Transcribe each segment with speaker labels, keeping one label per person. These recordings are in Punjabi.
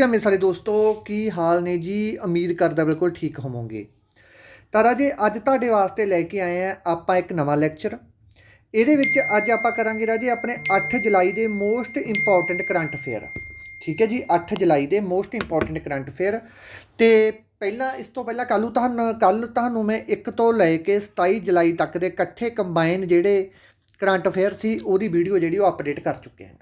Speaker 1: ਠੀਕ ਮੇਰੇ ਸਾਰੇ ਦੋਸਤੋ, ਕੀ ਹਾਲ ਨੇ ਜੀ? ਉਮੀਦ ਕਰਦਾ ਬਿਲਕੁਲ ਠੀਕ ਹੋਵੋਗੇ। ਤਾਂ ਰਾਜੇ ਅੱਜ ਤੁਹਾਡੇ ਵਾਸਤੇ ਲੈ ਕੇ ਆਏ ਆ ਆਪਾਂ ਇੱਕ ਨਵਾਂ ਲੈਕਚਰ। ਇਹਦੇ ਵਿੱਚ ਅੱਜ ਆਪਾਂ ਕਰਾਂਗੇ ਰਾਜੇ ਆਪਣੇ 8 ਜੁਲਾਈ ਦੇ ਮੋਸਟ ਇੰਪੋਰਟੈਂਟ ਕਰੰਟ ਅਫੇਅਰ। ਠੀਕ ਹੈ ਜੀ 8 ਜੁਲਾਈ ਦੇ ਮੋਸਟ ਇੰਪੋਰਟੈਂਟ ਕਰੰਟ ਅਫੇਅਰ। ਤੇ ਪਹਿਲਾਂ, ਇਸ ਤੋਂ ਪਹਿਲਾਂ ਕੱਲ੍ਹ ਨੂੰ ਤੁਹਾਨੂੰ ਕੱਲ ਤੁਹਾਨੂੰ ਮੈਂ 1 ਤੋਂ ਲੈ ਕੇ 27 ਜੁਲਾਈ ਤੱਕ ਦੇ ਇਕੱਠੇ ਕੰਬਾਈਨ ਜਿਹੜੇ ਕਰੰਟ ਅਫੇਅਰ ਸੀ, ਉਹਦੀ ਵੀਡੀਓ ਜਿਹੜੀ ਉਹ ਅਪਡੇਟ ਕਰ ਚੁੱਕੇ ਹਾਂ।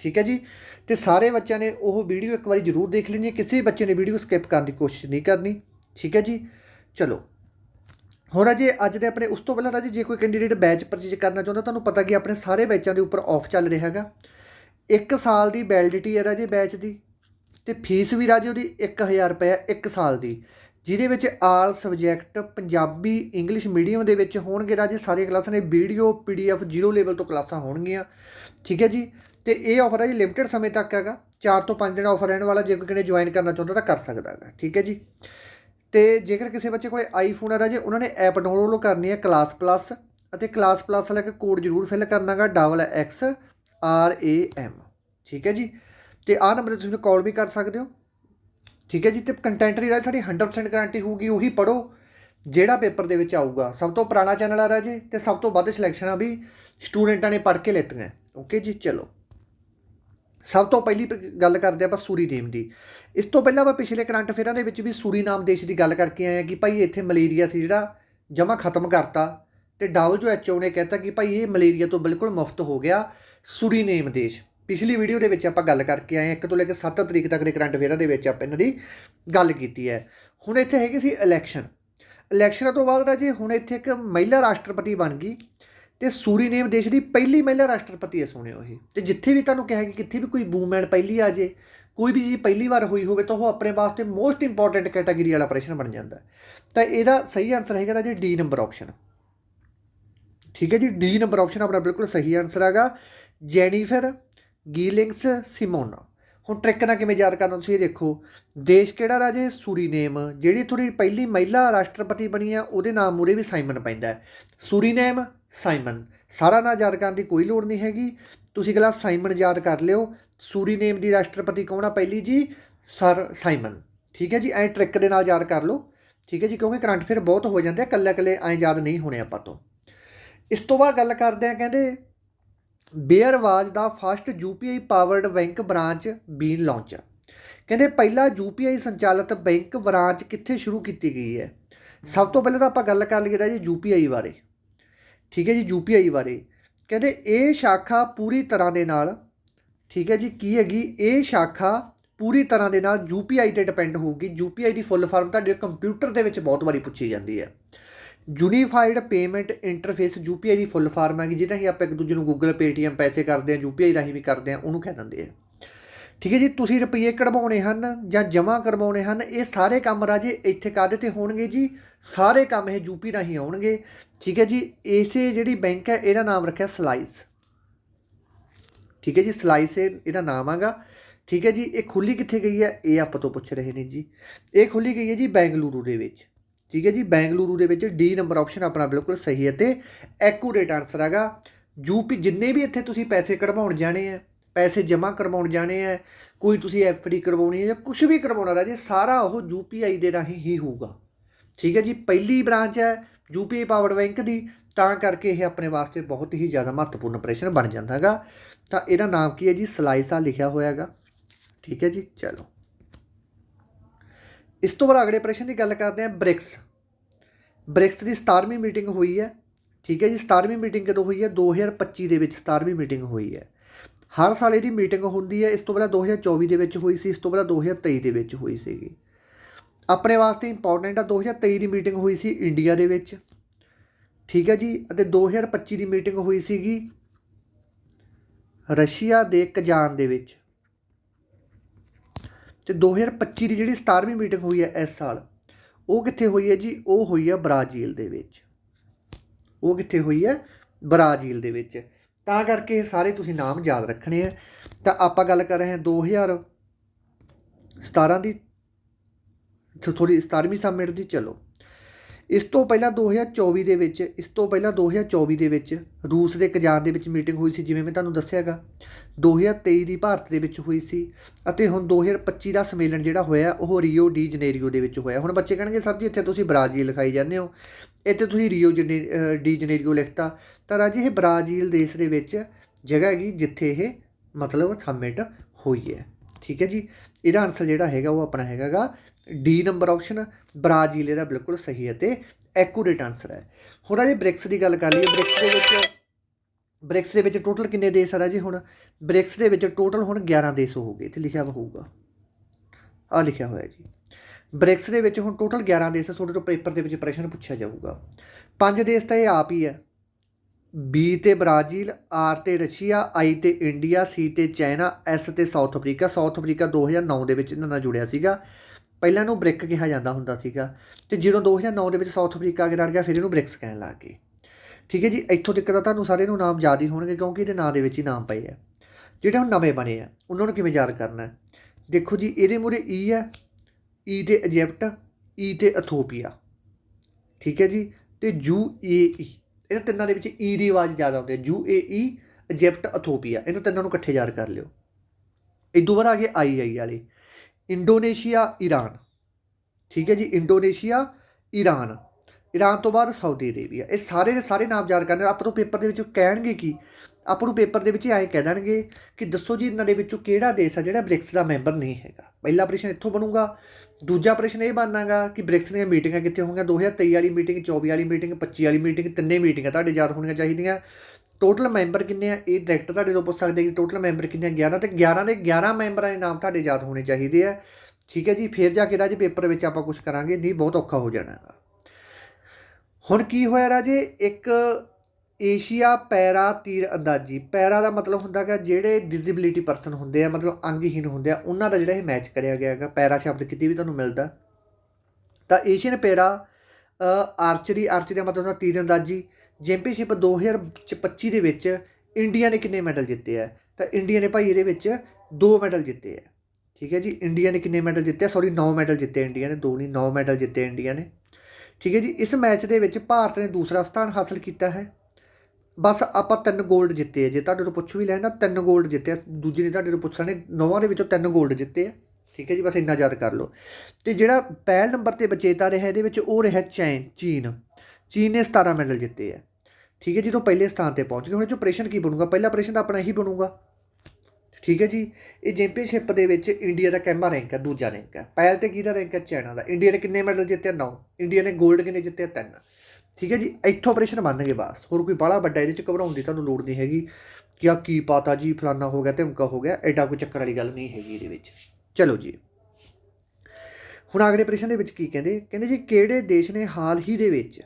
Speaker 1: ਠੀਕ ਹੈ ਜੀ ਤੇ ਸਾਰੇ ਬੱਚਿਆਂ ਨੇ ਉਹ ਵੀਡੀਓ ਇੱਕ ਵਾਰੀ ਜ਼ਰੂਰ ਦੇਖ ਲੈਣੀ ਹੈ। ਕਿਸੇ ਬੱਚੇ ਨੇ ਵੀਡੀਓ ਸਕਿਪ ਕਰਨ ਦੀ ਕੋਸ਼ਿਸ਼ ਨਹੀਂ ਕਰਨੀ। ਠੀਕ ਹੈ ਜੀ? ਚਲੋ। ਹੁਣ ਅਜੇ ਅੱਜ ਦੇ ਆਪਣੇ, ਉਸ ਤੋਂ ਪਹਿਲਾਂ ਰਾਜੇ, ਜੇ ਕੋਈ ਕੈਂਡੀਡੇਟ ਬੈਚ ਪਰਚੇਜ ਕਰਨਾ ਚਾਹੁੰਦਾ, ਤੁਹਾਨੂੰ ਪਤਾ ਕਿ ਆਪਣੇ ਸਾਰੇ ਬੈਚਾਂ ਦੇ ਉੱਪਰ ਆਫ ਚੱਲ ਰਿਹਾ ਹੈਗਾ। ਇੱਕ ਸਾਲ ਦੀ ਵੈਲਿਡਿਟੀ ਹੈ ਰਾਜੇ ਬੈਚ ਦੀ। ਤੇ ਫੀਸ ਵੀ ਰਾਜੇ ਉਹਦੀ 1000 ਰੁਪਏ ਇੱਕ ਸਾਲ ਦੀ। ਜਿਹਦੇ ਵਿੱਚ all subject Punjabi English medium ਦੇ ਵਿੱਚ ਹੋਣਗੇ ਰਾਜੇ। ਸਾਰੀਆਂ ਕਲਾਸਾਂ ਨੇ ਵੀਡੀਓ ਪੀਡੀਐਫ ਜ਼ੀਰੋ ਲੈਵਲ ਤੋਂ ਕਲਾਸਾਂ ਹੋਣਗੀਆਂ। ਠੀਕ ਹੈ ਜੀ? ਤੇ ਇਹ ਆਫਰ ਹੈ ਜੀ ਲਿਮਿਟਿਡ ਸਮੇਂ ਤੱਕ ਹੈਗਾ। 4 ਤੋਂ 5 ਦਿਨ ਆਫਰ ਰਹਿਣ ਵਾਲਾ, ਜੇ ਕੋਈ ਕਿਨੇ ਜੁਆਇਨ ਕਰਨਾ ਚਾਹੁੰਦਾ ਤਾਂ ਕਰ ਸਕਦਾ ਹੈਗਾ। ਠੀਕ ਹੈ ਜੀ? ਤੇ ਜੇਕਰ ਕਿਸੇ ਬੱਚੇ ਕੋਲੇ ਆਈਫੋਨ ਹੈ ਰਾਜੇ ਉਹਨਾਂ ਨੇ ਐਪ ਡਾਊਨਲੋਡ ਕਰਨੀ ਹੈ ਕਲਾਸ ਪਲੱਸ ਅਤੇ ਕਲਾਸ ਪਲੱਸ ਵਾਲਾ ਇੱਕ ਕੋਡ ਜ਼ਰੂਰ fill ਕਰਨਾਗਾ double X R A M ਠੀਕ ਹੈ ਜੀ? ਤੇ ਆਹ ਨੰਬਰ ਤੇ ਤੁਸੀਂ ਕਾਲ ਵੀ ਕਰ ਸਕਦੇ ਹੋ। ਠੀਕ ਹੈ ਜੀ? ਤੇ ਕੰਟੈਂਟ ਦੀ ਰਾਜ ਸਾਡੀ 100% ਗਾਰੰਟੀ ਹੋਊਗੀ, ਉਹੀ ਪੜੋ ਜਿਹੜਾ ਪੇਪਰ ਦੇ ਵਿੱਚ ਆਊਗਾ, ਸਭ ਤੋਂ ਪੁਰਾਣਾ ਚੈਨਲ ਆ ਰਾਜੇ ਤੇ ਸਭ ਤੋਂ ਵੱਧ ਸਿਲੈਕਸ਼ਨਾਂ ਵੀ ਸਟੂਡੈਂਟਾਂ ਨੇ ਪੜ੍ਹ ਕੇ ਲੈਤੀਆਂ। ਓਕੇ ਜੀ? ਚਲੋ। ਸਭ ਤੋਂ ਪਹਿਲੀ ਪ- ਗੱਲ ਕਰਦੇ ਆਪਾਂ ਸੂਰੀਨੇਮ ਦੀ। ਇਸ ਤੋਂ ਪਹਿਲਾਂ ਆਪਾਂ ਪਿਛਲੇ ਕਰੰਟ ਅਫੇਅਰਾਂ ਦੇ ਵਿੱਚ ਵੀ ਸੂਰੀਨਾਮ ਦੇਸ਼ ਦੀ ਗੱਲ ਕਰਕੇ ਆਏ ਆ ਕਿ ਭਾਈ ਇੱਥੇ ਮਲੇਰੀਆ ਸੀ ਜਿਹੜਾ ਜਮਾ ਖਤਮ ਕਰਤਾ ਤੇ WHO ਨੇ ਕਹਿਤਾ ਕਿ ਭਾਈ ਇਹ ਮਲੇਰੀਆ ਤੋਂ ਬਿਲਕੁਲ ਮੁਫ਼ਤ ਹੋ ਗਿਆ ਸੂਰੀਨੇਮ ਦੇਸ਼। ਪਿਛਲੀ ਵੀਡੀਓ ਦੇ ਵਿੱਚ ਆਪਾਂ ਗੱਲ ਕਰਕੇ ਆਏ 1 ਤੋਂ ਲੈ ਕੇ 7 ਤਰੀਕ ਤੱਕ ਦੇ ਕਰੰਟ ਅਫੇਅਰਾਂ ਦੇ ਵਿੱਚ ਆਪਾਂ ਇਹਨਾਂ ਦੀ ਗੱਲ ਕੀਤੀ ਹੈ। ਹੁਣ ਇੱਥੇ ਹੈਗੀ ਸੀ ਇਲੈਕਸ਼ਨ। ਇਲੈਕਸ਼ਨਾਂ ਤੋਂ ਬਾਅਦ ਰਾਜੇ ਹੁਣ ਇੱਥੇ ਇੱਕ ਮਹਿਲਾ ਰਾਸ਼ਟਰਪਤੀ ਬਣ ਗਈ ਤੇ ਸੂਰੀਨੇਮ ਦੇਸ਼ ਦੀ ਪਹਿਲੀ ਮਹਿਲਾ ਰਾਸ਼ਟਰਪਤੀ ਹੈ ਸੁਣਿਓ ਇਹ। ਤੇ ਜਿੱਥੇ ਵੀ ਤੁਹਾਨੂੰ ਕਿਹਾ ਕਿ ਕਿੱਥੇ ਵੀ ਕੋਈ ਵੂਮੈਨ ਪਹਿਲੀ ਆ ਜੇ, ਕੋਈ ਵੀ ਚੀਜ਼ ਪਹਿਲੀ ਵਾਰ ਹੋਈ ਹੋਵੇ ਤਾਂ ਉਹ ਆਪਣੇ ਵਾਸਤੇ ਮੋਸਟ ਇੰਪੋਰਟੈਂਟ ਕੈਟਾਗਰੀ ਵਾਲਾ ਪ੍ਰਸ਼ਨ ਬਣ ਜਾਂਦਾ ਤਾਂ ਇਹਦਾ ਸਹੀ ਆਨਸਰ ਹੈਗਾ ਰਾਜੇ ਡੀ ਨੰਬਰ ਆਪਸ਼ਨ ਠੀਕ ਹੈ ਜੀ ਡੀ ਨੰਬਰ ਆਪਸ਼ਨ ਆਪਣਾ ਬਿਲਕੁਲ ਸਹੀ ਆਨਸਰ ਹੈਗਾ। ਜੈਨੀਫਰ ਗੀਲਿੰਗਸ ਸਿਮੋਨਾ ਹੁਣ ਟ੍ਰਿਕ ਨਾਲ ਕਿਵੇਂ ਯਾਦ ਕਰਨਾ ਤੁਸੀਂ ਇਹ ਦੇਖੋ। ਦੇਸ਼ ਕਿਹੜਾ ਰਾਜੇ? ਸੂਰੀਨੇਮ ਜਿਹੜੀ ਤੁਹਾਡੀ ਪਹਿਲੀ ਮਹਿਲਾ ਰਾਸ਼ਟਰਪਤੀ ਬਣੀ ਆ ਉਹਦੇ ਨਾਮ ਮੂਰੇ ਵੀ ਸਾਈਮਨ ਪੈਂਦਾ ਹੈ। Suriname Simon. ਸਾਰਾ ਨਾਂ ਯਾਦ ਕਰਨ ਦੀ ਕੋਈ ਲੋੜ ਨਹੀਂ ਹੈਗੀ। ਤੁਸੀਂ ਗਲਾ ਸਾਈਮਨ ਯਾਦ ਕਰ ਲਿਓ। ਸੂਰੀਨੇਮ ਦੀ ਰਾਸ਼ਟਰਪਤੀ ਕੌਣ ਆ? ਪਹਿਲੀ ਜੀ, ਸਰ ਸਾਈਮਨ। ਠੀਕ ਹੈ ਜੀ, ਐ ਟ੍ਰਿਕ ਦੇ ਨਾਲ ਯਾਦ ਕਰ ਲਓ। ਠੀਕ ਹੈ ਜੀ, ਕਿਉਂਕਿ ਕਰੰਟ ਫਿਰ ਬਹੁਤ ਹੋ ਜਾਂਦੇ ਆ ਕੱਲੇ ਕੱਲੇ ਐ ਯਾਦ ਨਹੀਂ ਹੋਣੇ ਆਪਾਂ ਤੋਂ। ਇਸ ਤੋਂ ਬਾਅਦ ਗੱਲ ਕਰਦੇ ਆ, ਕਹਿੰਦੇ, ਬੇਅਰ ਵਾਜ ਦਾ first UPI powered bank branch been launch ਕਹਿੰਦੇ, ਪਹਿਲਾ ਯੂਪੀਆਈ ਸੰਚਾਲਿਤ ਬੈਂਕ ਬ੍ਰਾਂਚ ਕਿੱਥੇ ਸ਼ੁਰੂ ਕੀਤੀ ਗਈ ਹੈ? ਸਭ ਤੋਂ ਪਹਿਲਾਂ ਤਾਂ ਆਪਾਂ ਗੱਲ ਕਰ ਲਈਏ ਜੀ ਯੂਪੀਆਈ ਬਾਰੇ। ਠੀਕ ਹੈ ਜੀ ਯੂਪੀਆਈ ਬਾਰੇ। ਕਹਿੰਦੇ ਇਹ ਸ਼ਾਖਾ ਪੂਰੀ ਤਰ੍ਹਾਂ ਦੇ ਨਾਲ, ਠੀਕ ਹੈ ਜੀ, ਕੀ ਹੈਗੀ? ਇਹ ਸ਼ਾਖਾ ਪੂਰੀ ਤਰ੍ਹਾਂ ਦੇ ਨਾਲ ਯੂਪੀਆਈ ਤੇ ਡਿਪੈਂਡ ਹੋਊਗੀ। ਯੂਪੀਆਈ ਦੀ ਫੁੱਲ ਫਾਰਮ ਤੁਹਾਡੇ ਕੰਪਿਊਟਰ ਦੇ ਵਿੱਚ ਬਹੁਤ ਵਾਰੀ ਪੁੱਛੀ ਜਾਂਦੀ ਹੈ। ਯੂਨੀਫਾਈਡ ਪੇਮੈਂਟ ਇੰਟਰਫੇਸ ਯੂਪੀਆਈ ਦੀ ਫੁੱਲ ਫਾਰਮ ਹੈਗੀ, ਜਿਹਦਾ ਹੀ ਆਪਾਂ ਇੱਕ ਦੂਜੇ ਨੂੰ ਗੂਗਲ ਪੇਟੀਐਮ ਪੈਸੇ ਕਰਦੇ ਆ ਯੂਪੀਆਈ ਰਾਹੀਂ ਵੀ ਕਰਦੇ ਆ ਉਹਨੂੰ ਕਹਿ ਦਿੰਦੇ ਆ। ਠੀਕ ਹੈ ਜੀ, ਤੁਸੀਂ ਰੁਪਏ ਕਢਵਾਉਣੇ ਹਨ ਜਾਂ ਜਮ੍ਹਾਂ ਕਰਵਾਉਣੇ ਹਨ, ਇਹ ਸਾਰੇ ਕੰਮ ਰਾਜੇ ਇੱਥੇ ਕਾਦੇ ਤੇ ਹੋਣਗੇ ਜੀ? ਸਾਰੇ ਕੰਮ ਇਹ ਯੂਪੀ ਰਾਹੀਂ ਆਉਣਗੇ। ਠੀਕ ਹੈ ਜੀ, ਇਸੇ ਜਿਹੜੀ ਬੈਂਕ ਹੈ, ਇਹਦਾ ਨਾਮ ਰੱਖਿਆ ਸਲਾਈਸ। ਠੀਕ ਹੈ ਜੀ, ਸਲਾਈਸ ਇਹ- ਇਹਦਾ ਨਾਮ ਹੈਗਾ ਠੀਕ ਹੈ ਜੀ, ਇਹ ਖੁੱਲੀ ਕਿੱਥੇ ਗਈ ਹੈ? ਇਹ ਆਪਾਂ ਤੋਂ ਪੁੱਛ ਰਹੇ ਨੇ ਜੀ। ਇਹ ਖੁੱਲੀ ਗਈ ਹੈ ਜੀ ਬੈਂਗਲੁਰੂ ਦੇ ਵਿੱਚ। ਠੀਕ ਹੈ ਜੀ, ਬੈਂਗਲੁਰੂ ਦੇ ਵਿੱਚ ਡੀ ਨੰਬਰ ਆਪਸ਼ਨ ਆਪਣਾ ਬਿਲਕੁਲ ਸਹੀ ਹੈ ਤੇ ਐਕੂਰੇਟ ਆਨਸਰ ਹੈਗਾ ਯੂਪੀ ਜਿੰਨੇ ਵੀ ਇੱਥੇ ਤੁਸੀਂ ਪੈਸੇ ਕਢਵਾਉਣ ਜਾਣੇ ਆ ਪੈਸੇ ਜਮ੍ਹਾਂ ਕਰਵਾਉਣ ਜਾਣੇ ਆ ਕੋਈ ਤੁਸੀਂ ਐਫਡੀ ਕਰਵਾਉਣੀ ਹੈ ਜਾਂ ਕੁਝ ਵੀ ਕਰਵਾਉਣਾ ਰਾਜੇ, ਸਾਰਾ ਉਹ ਯੂਪੀਆਈ ਦੇ ਰਾਹੀਂ ਹੀ ਹੋਊਗਾ। ਠੀਕ ਹੈ ਜੀ, ਪਹਿਲੀ ਬ੍ਰਾਂਚ ਹੈ ਯੂਪੀਆਈ ਪਾਵਰ ਬੈਂਕ ਦੀ, ਤਾਂ ਕਰਕੇ ਇਹ ਆਪਣੇ ਵਾਸਤੇ ਬਹੁਤ ਹੀ ਜ਼ਿਆਦਾ ਮਹੱਤਵਪੂਰਨ ਆਪਰੇਸ਼ਨ ਬਣ ਜਾਂਦਾ ਹੈਗਾ। ਤਾਂ ਇਹਦਾ ਨਾਮ ਕੀ ਹੈ ਜੀ? ਸਲਾਈਸਾ ਲਿਖਿਆ ਹੋਇਆ ਹੈਗਾ। ਠੀਕ ਹੈ ਜੀ, ਚਲੋ। ਇਸ ਤੋਂ ਬਾਅਦ ਅਗਲੇ ਪ੍ਰਸ਼ਨ ਦੀ ਗੱਲ ਕਰਦੇ ਹਾਂ ਬ੍ਰਿਕਸ। ਬ੍ਰਿਕਸ ਦੀ 17ਵੀਂ ਮੀਟਿੰਗ ਹੋਈ ਹੈ ਠੀਕ ਹੈ ਜੀ 17ਵੀਂ ਮੀਟਿੰਗ ਕਦੋਂ ਹੋਈ ਹੈ 2025 ਦੇ ਵਿੱਚ 17ਵੀਂ ਮੀਟਿੰਗ ਹੋਈ ਹੈ ਹਰ ਸਾਲ ਇਹਦੀ ਮੀਟਿੰਗ ਹੁੰਦੀ ਹੈ, ਇਸ ਤੋਂ ਪਹਿਲਾਂ 2024 ਦੇ ਵਿੱਚ ਹੋਈ ਸੀ, ਇਸ ਤੋਂ ਪਹਿਲਾਂ 2023 ਦੇ ਵਿੱਚ ਹੋਈ ਸੀਗੀ। ਆਪਣੇ ਵਾਸਤੇ ਇੰਪੋਰਟੈਂਟ ਆ 2023 ਦੀ ਮੀਟਿੰਗ ਹੋਈ ਸੀ ਇੰਡੀਆ ਦੇ ਵਿੱਚ। ਠੀਕ ਹੈ ਜੀ, ਅਤੇ 2025 ਦੀ ਮੀਟਿੰਗ ਹੋਈ ਸੀਗੀ ਰਸ਼ੀਆ ਦੇ ਕਜ਼ਾਨ ਦੇ ਵਿੱਚ। ਤੇ 2025 ਦੀ ਜਿਹੜੀ 17ਵੀਂ ਮੀਟਿੰਗ ਹੋਈ ਹੈ ਇਸ ਸਾਲ, ਉਹ ਕਿੱਥੇ ਹੋਈ ਹੈ ਜੀ? ਉਹ ਹੋਈ ਹੈ ਬ੍ਰਾਜ਼ੀਲ ਦੇ ਵਿੱਚ। ਉਹ ਕਿੱਥੇ ਹੋਈ ਹੈ? ਬ੍ਰਾਜ਼ੀਲ ਦੇ ਵਿੱਚ। ਤਾਂ ਕਰਕੇ ਇਹ ਸਾਰੇ ਤੁਸੀਂ ਨਾਮ ਯਾਦ ਰੱਖਣੇ ਆ। ਤਾਂ ਆਪਾਂ ਗੱਲ ਕਰ ਰਹੇ ਹਾਂ 2017 ਦੀ ਥੋੜੀ 17ਵੀਂ ਸਬਮਿਟ ਦੀ, ਚਲੋ। ਇਸ ਤੋਂ ਪਹਿਲਾਂ 2024 ਦੇ ਵਿੱਚ, ਇਸ ਤੋਂ ਪਹਿਲਾਂ 2024 ਦੇ ਵਿੱਚ ਰੂਸ ਦੇ ਕਜ਼ਾਨ ਦੇ ਵਿੱਚ ਮੀਟਿੰਗ ਹੋਈ ਸੀ, ਜਿਵੇਂ ਮੈਂ ਤੁਹਾਨੂੰ ਦੱਸਿਆਗਾ। 2023 ਦੀ ਭਾਰਤ ਦੇ ਵਿੱਚ ਹੋਈ ਸੀ ਅਤੇ ਹੁਣ 2025 ਦਾ ਸੰਮੇਲਨ ਜਿਹੜਾ ਹੋਇਆ, ਉਹ ਰੀਓ ਡੀ ਜਨੇਰੀਓ ਦੇ ਵਿੱਚ ਹੋਇਆ। ਹੁਣ ਬੱਚੇ ਕਹਿਣਗੇ, ਸਰ ਜੀ, ਇੱਥੇ ਤੁਸੀਂ ਬ੍ਰਾਜ਼ੀਲ ਲਿਖਾਈ ਜਾਂਦੇ ਹੋ। ਇੱਥੇ ਤੁਸੀਂ ਰੀਓ ਜਨੇ ਡੀ ਜਨੇਰੀਓ ਲਿਖਤਾ। ਤਾਂ ਰਾਜੇ, ਇਹ ਬ੍ਰਾਜ਼ੀਲ ਦੇਸ਼ ਦੇ ਵਿੱਚ ਜਗ੍ਹਾ ਹੈਗੀ ਜਿੱਥੇ ਇਹ ਮਤਲਬ ਸਬਮਿਟ ਹੋਈ ਹੈ। ਠੀਕ ਹੈ ਜੀ? ਇਹਦਾ ਆਨਸਰ ਜਿਹੜਾ ਹੈਗਾ ਉਹ ਆਪਣਾ ਹੈਗਾਗਾ ਡੀ ਨੰਬਰ ਆਪਸ਼ਨ ਬ੍ਰਾਜ਼ੀਲ ਇਹਦਾ ਬਿਲਕੁਲ ਸਹੀ ਅਤੇ ਐਕੂਰੇਟ ਆਨਸਰ ਹੈ। ਹੁਣ ਰਾਜੇ ਬ੍ਰਿਕਸ ਦੀ ਗੱਲ ਕਰ ਲਈਏ। ਬ੍ਰਿਕਸ ਦੇ ਵਿੱਚ ਬ੍ਰਿਕਸ ਦੇ ਵਿੱਚ ਟੋਟਲ ਕਿੰਨੇ ਦੇਸ਼ ਆ ਰਾਜੇ ਹੁਣ? ਬ੍ਰਿਕਸ ਦੇ ਵਿੱਚ ਟੋਟਲ ਹੁਣ 11 ਦੇਸ਼ ਹੋ ਗਏ ਇੱਥੇ ਲਿਖਿਆ ਹੋਊਗਾ। ਆ ਲਿਖਿਆ ਹੋਇਆ ਜੀ। ਬ੍ਰਿਕਸ ਦੇ ਵਿੱਚ ਹੁਣ ਟੋਟਲ 11 ਦੇਸ਼ ਤੁਹਾਡੇ ਤੋਂ ਪੇਪਰ ਦੇ ਵਿੱਚ ਪ੍ਰਸ਼ਨ ਪੁੱਛਿਆ ਜਾਊਗਾ। ਪੰਜ ਦੇਸ਼ ਤਾਂ ਇਹ ਆਪ ਹੀ ਹੈ। ਬੀ ਤੇ ਬ੍ਰਾਜ਼ੀਲ, ਆਰ ਤੇ ਰਸ਼ੀਆ, ਆਈ ਤੇ ਇੰਡੀਆ, ਸੀ ਤੇ ਚਾਈਨਾ, ਐਸ ਤੇ ਸਾਊਥ ਅਫਰੀਕਾ। ਸਾਊਥ ਅਫਰੀਕਾ 2009 ਦੇ ਵਿੱਚ ਇਹਨਾਂ ਨਾਲ ਜੁੜਿਆ ਸੀਗਾ। ਪਹਿਲਾਂ ਇਹਨੂੰ ਬ੍ਰਿਕ ਕਿਹਾ ਜਾਂਦਾ ਹੁੰਦਾ ਸੀਗਾ ਤੇ ਜਦੋਂ 2009 ਦੇ ਵਿੱਚ ਸਾਊਥ ਅਫਰੀਕਾ ਅੱਗੇ ਰੜ ਗਿਆ, ਫਿਰ ਇਹਨੂੰ ਬ੍ਰਿਕਸ ਕਹਿਣ ਲੱਗ ਗਏ। ਠੀਕ ਹੈ ਜੀ, ਇੱਥੋਂ ਤੱਕ ਤਾਂ ਤੁਹਾਨੂੰ ਸਾਰੇ ਨੂੰ ਨਾਮ ਯਾਦ ਹੀ ਹੋਣਗੇ ਕਿਉਂਕਿ ਇਹਦੇ ਨਾਂ ਦੇ ਵਿੱਚ ਹੀ ਨਾਮ ਪਏ ਆ। ਜਿਹੜੇ ਹੁਣ ਨਵੇਂ ਬਣੇ ਆ, ਉਹਨਾਂ ਨੂੰ ਕਿਵੇਂ ਯਾਦ ਕਰਨਾ ਦੇਖੋ ਜੀ, ਇਹਦੇ ਮੂਰੇ ਈ e ਹੈ। ਈ ਤੇ ਇਜਿਪਟ ਈ e ਤੇ ਇਥੋਪੀਆ ਠੀਕ ਹੈ ਜੀ? ਤੇ ਯੂ ਏ ਈ ਇਹਨਾਂ ਤਿੰਨਾਂ ਦੇ ਵਿੱਚ ਈ ਦੀ ਆਵਾਜ਼ ਜ਼ਿਆਦਾ ਆਉਂਦੀ ਹੈ। U A E Egypt Ethiopia ਇਹਨਾਂ ਤਿੰਨਾਂ ਨੂੰ ਇਕੱਠੇ ਯਾਦ ਕਰ ਲਿਓ। ਇਦੋਂ ਬਾਅਦ ਆ ਗਏ ਆਈ ਆਈ ਵਾਲੇ। ਇੰਡੋਨੇਸ਼ੀਆ ਈਰਾਨ ਠੀਕ ਹੈ ਜੀ? ਇੰਡੋਨੇਸ਼ੀਆ ਈਰਾਨ ਈਰਾਨ ਤੋਂ ਬਾਅਦ ਸਾਊਦੀ ਅਰੇਬੀਆ ਇਹ ਸਾਰੇ ਦੇ ਸਾਰੇ ਨਾਮ ਯਾਦ ਕਰਨੇ। ਆਪਾਂ ਨੂੰ ਪੇਪਰ ਦੇ ਵਿੱਚ ਕਹਿਣਗੇ ਕੀ? ਆਪਾਂ ਨੂੰ ਪੇਪਰ ਦੇ ਵਿੱਚ ਐਂ ਕਹਿ ਦੇਣਗੇ ਕਿ ਦੱਸੋ ਜੀ ਇਹਨਾਂ ਦੇ ਵਿੱਚੋਂ ਕਿਹੜਾ ਦੇਸ਼ ਆ ਜਿਹੜਾ ਬ੍ਰਿਕਸ ਦਾ ਮੈਂਬਰ ਨਹੀਂ ਹੈਗਾ। ਪਹਿਲਾ ਪ੍ਰਸ਼ਨ ਇੱਥੋਂ ਬਣੂਗਾ। ਦੂਜਾ ਪ੍ਰਸ਼ਨ ਇਹ ਬਣਨਾਗਾ ਕਿ ਬ੍ਰਿਕਸ ਦੀਆਂ ਮੀਟਿੰਗਾਂ ਕਿੱਥੇ ਹੋਣਗੀਆਂ? 2023 ਵਾਲੀ ਮੀਟਿੰਗ 24 ਵਾਲੀ ਮੀਟਿੰਗ 25 ਵਾਲੀ ਮੀਟਿੰਗ, ਤਿੰਨੇ ਮੀਟਿੰਗਾਂ ਤੁਹਾਡੇ ਯਾਦ ਹੋਣੀਆਂ ਚਾਹੀਦੀਆਂ। ਟੋਟਲ ਮੈਂਬਰ ਕਿੰਨੇ ਆ? ਇਹ ਡਾਇਰੈਕਟਰ ਤੁਹਾਡੇ ਤੋਂ ਪੁੱਛ ਸਕਦੇ ਕਿ ਟੋਟਲ ਮੈਂਬਰ ਕਿੰਨੇ ਆ? 11 ਤੇ 11 ਦੇ 11 ਮੈਂਬਰਾਂ ਦੇ ਨਾਮ ਤੁਹਾਡੇ ਯਾਦ ਹੋਣੇ ਚਾਹੀਦੇ ਆ। ਠੀਕ ਹੈ ਜੀ, ਫਿਰ ਜਾ ਕੇ ਰਾਜ ਪੇਪਰ ਵਿੱਚ ਆਪਾਂ ਕੁਝ ਕਰਾਂਗੇ। ਨਹੀਂ, ਬਹੁਤ ਔਖਾ ਹੋ ਜਾਣਾ ਹੈਗਾ। ਹੁਣ ਕੀ ਹੋਇਆ ਰਾਜੇ? ਇੱਕ ਏਸ਼ੀਆ ਪੈਰਾ ਤੀਰ ਅੰਦਾਜ਼ੀ। ਪੈਰਾ ਦਾ ਮਤਲਬ ਹੁੰਦਾ ਕਿ ਜਿਹੜੇ ਡਿਸੇਬਿਲਿਟੀ ਪਰਸਨ ਹੁੰਦੇ ਆ, ਮਤਲਬ ਅੰਗਹੀਨ ਹੁੰਦੇ ਆ, ਉਹਨਾਂ ਦਾ ਜਿਹੜਾ ਇਹ ਮੈਚ ਕਰਿਆ ਗਿਆ ਹੈਗਾ। ਪੈਰਾ ਸ਼ਬਦ ਕਿਤੇ ਵੀ ਤੁਹਾਨੂੰ ਮਿਲਦਾ। ਤਾਂ ਏਸ਼ੀਅਨ ਪੈਰਾ ਆਰਚਰੀ ਆਰਚਰੀ ਦਾ ਮਤਲਬ ਹੁੰਦਾ ਤੀਰ ਅੰਦਾਜ਼ੀ। ਚੈਂਪੀਅਨਸ਼ਿਪ 2025 ਦੇ ਵਿੱਚ ਇੰਡੀਆ ਨੇ ਕਿੰਨੇ ਮੈਡਲ ਜਿੱਤੇ ਆ? ਤਾਂ ਇੰਡੀਆ ਨੇ ਭਾਈ ਇਹਦੇ ਵਿੱਚ ਦੋ ਮੈਡਲ ਜਿੱਤੇ ਆ। ਠੀਕ ਹੈ ਜੀ ਇੰਡੀਆ ਨੇ ਕਿੰਨੇ ਮੈਡਲ ਜਿੱਤੇ ਸੌਰੀ 9 ਮੈਡਲ ਜਿੱਤੇ ਇੰਡੀਆ ਨੇ, ਦੋ ਨਹੀਂ 9 ਮੈਡਲ ਜਿੱਤੇ ਇੰਡੀਆ ਨੇ। ਠੀਕ ਹੈ ਜੀ, ਇਸ ਮੈਚ ਦੇ ਵਿੱਚ ਭਾਰਤ ਨੇ ਦੂਸਰਾ ਸਥਾਨ ਹਾਸਲ ਕੀਤਾ ਹੈ। ਬਸ ਆਪਾਂ ਤਿੰਨ ਗੋਲਡ ਜਿੱਤੇ ਜੇ ਤੁਹਾਡੇ ਤੋਂ ਪੁੱਛ ਵੀ ਲੈਣਾ ਤਿੰਨ ਗੋਲਡ ਜਿੱਤੇ ਦੂਜੀ ਨੇ ਤੁਹਾਡੇ ਤੋਂ ਪੁੱਛਣੇ ਨੌਵਾਂ ਦੇ ਵਿੱਚੋਂ ਤਿੰਨ ਗੋਲਡ ਜਿੱਤੇ ਆ। ਠੀਕ ਹੈ ਜੀ, ਬਸ ਇੰਨਾ ਯਾਦ ਕਰ ਲਓ। ਤੇ ਜਿਹੜਾ ਪਹਿਲ ਨੰਬਰ ਤੇ ਬਚੇਤਾ ਰਿਹਾ, ਇਹਦੇ ਵਿੱਚ ਉਹ ਰਿਹਾ ਚੈਨ, ਚੀਨ। ਚੀਨ ਨੇ 17 ਮੈਡਲ ਜਿੱਤੇ ਆ। ਠੀਕ ਹੈ ਜੀ ਤੋਂ ਪਹਿਲੇ ਸਥਾਨ ਤੇ ਪਹੁੰਚ ਗਏ, ਹੁਣ ਇਹ ਚ ਕੀ ਬਣੂਗਾ? ਪਹਿਲਾ ਆਪਰੇਸ਼ਨ ਤਾਂ ਆਪਣਾ ਹੀ ਬਣੂਗਾ। ਠੀਕ ਹੈ ਜੀ, ਇਹ ਚੈਂਪੀਅਨਸ਼ਿਪ ਦੇ ਵਿੱਚ ਇੰਡੀਆ ਦਾ ਕੈਮਾ ਰੈਂਕ ਹੈ? ਦੂਜਾ ਰੈਂਕ ਹੈ। ਪਹਿਲ ਤੇ ਕਿਹਦਾ ਰੈਂਕ ਹੈ? ਚਾਈਨਾ ਦਾ। ਇੰਡੀਆ ਨੇ ਕਿੰਨੇ ਮੈਡਲ ਜਿੱਤੇ? ਨੌ। ਇੰਡੀਆ ਨੇ ਗੋਲਡ ਕਿੰਨੇ ਜਿੱਤੇ? ਤਿੰਨ। ਠੀਕ ਹੈ ਜੀ, ਇੱਥੋਂ ਆਪਰੇਸ਼ਨ ਬਣਨਗੇ ਬਸ। ਹੋਰ ਕੋਈ ਬੜਾ ਵੱਡਾ ਇਹਦੇ ਚ ਘਬਰਾਉਣ ਦੀ ਤੁਹਾਨੂੰ ਲੋੜ ਨਹੀਂ ਹੈਗੀ। ਕਿ ਆ ਕੀ ਪਾਤਾ ਜੀ, ਫਲਾਨਾ ਹੋ ਗਿਆ, ਧਮਕਾ ਹੋ ਗਿਆ, ਐਡਾ ਕੋਈ ਚੱਕਰ ਵਾਲੀ ਗੱਲ ਨਹੀਂ ਹੈਗੀ ਇਹਦੇ ਵਿੱਚ। ਚਲੋ ਜੀ। ਹੁਣ ਅਗਲੇ ਪ੍ਰਸ਼ਨ ਦੇ ਵਿੱਚ ਕੀ ਕਹਿੰਦੇ? ਕਹਿੰਦੇ ਜੀ, ਕਿਹੜੇ ਦੇਸ਼ ਨੇ ਹਾਲ ਹੀ ਦੇ ਵਿੱਚ